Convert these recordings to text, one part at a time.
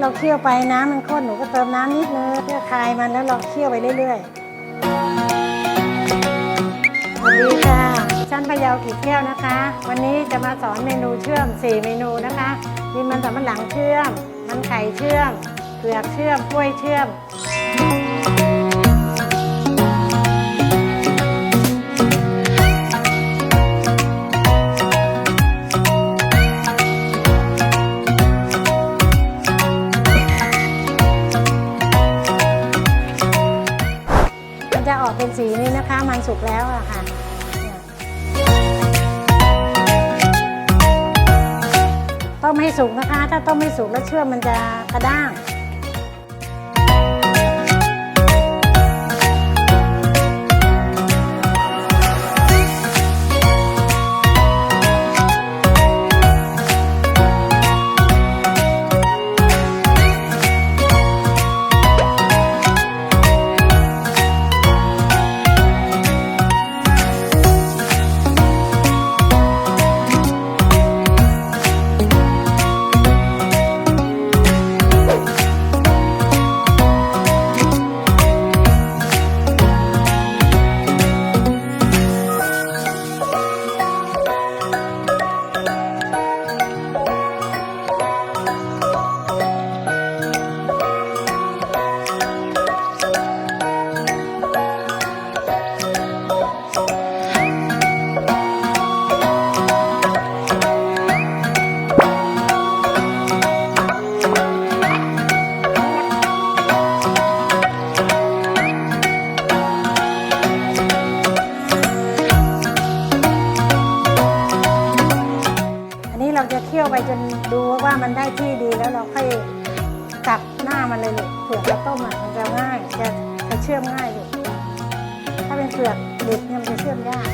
เราเคี่ยวไปน้ำมันข้นหนูก็เติมน้ำนิดนึงเพื่อคลายมันแล้วเราเคี่ยวไปเรื่อยๆสวัสดีค่ะชั้นพะเยาขีดแก้วนะคะ วันนี้จะมาสอนเมนูเชื่อม 4 เมนูนะคะมีมันสำปะหลังเชื่อม มันไข่เชื่อมเผือกเชื่อมกล้วยเชื่อม เป็นสีนี้นะคะ มันสุกแล้วอะค่ะเนี่ยต้มให้สุกนะคะ ถ้าต้มไม่สุกแล้วเชื่อมมันจะกระด้าง เราจะเคี่ยวไปจนดูว่ามันได้ที่ดีแล้วเราค่อยตักหน้ามันเลยลูกเผือกแล้วต้มอะมันจะง่ายจะจะเชื่อมง่ายลูกถ้าเป็นเผือกดิบเนี่ยมันจะเชื่อมยาก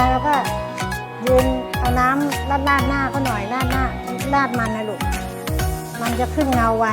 าเรามีเวก็ยืนเอาน้ำราดราดหน้าเขาหน่อยราดหน้าราดมันนะลูกมันจะขึ้นเงาไว